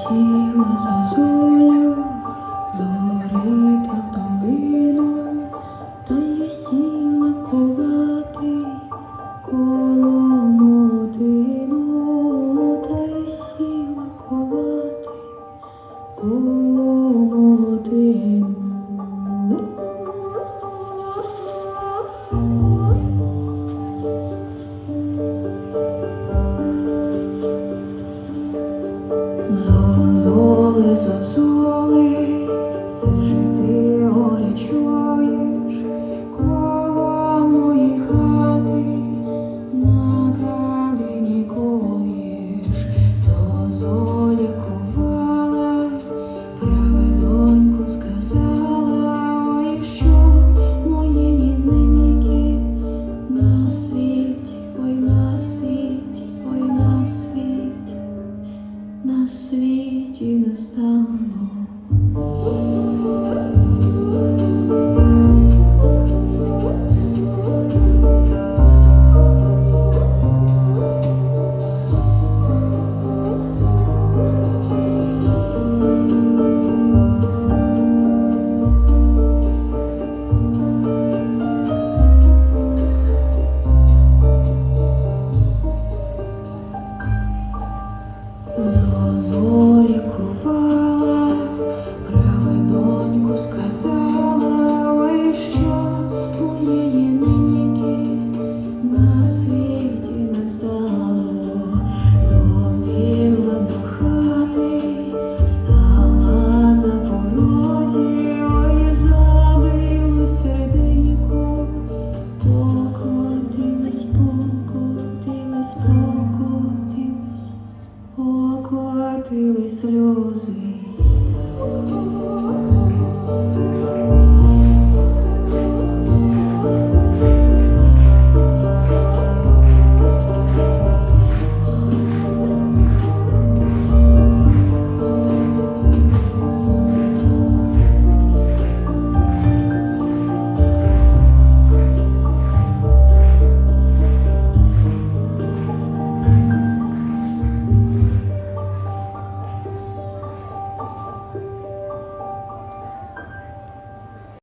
Летіла зозуля, зорі та в долину, та я сіла ковати коло мотину, та я сіла ковати коло Зозоли, зозоли, це ж ти горе чуєш? Хати на калині коїш, зозолі кувала, праве доньку сказала, ой, моєї неньки на світі, ой, на світі, ой, на світі на світі не стану. сльози.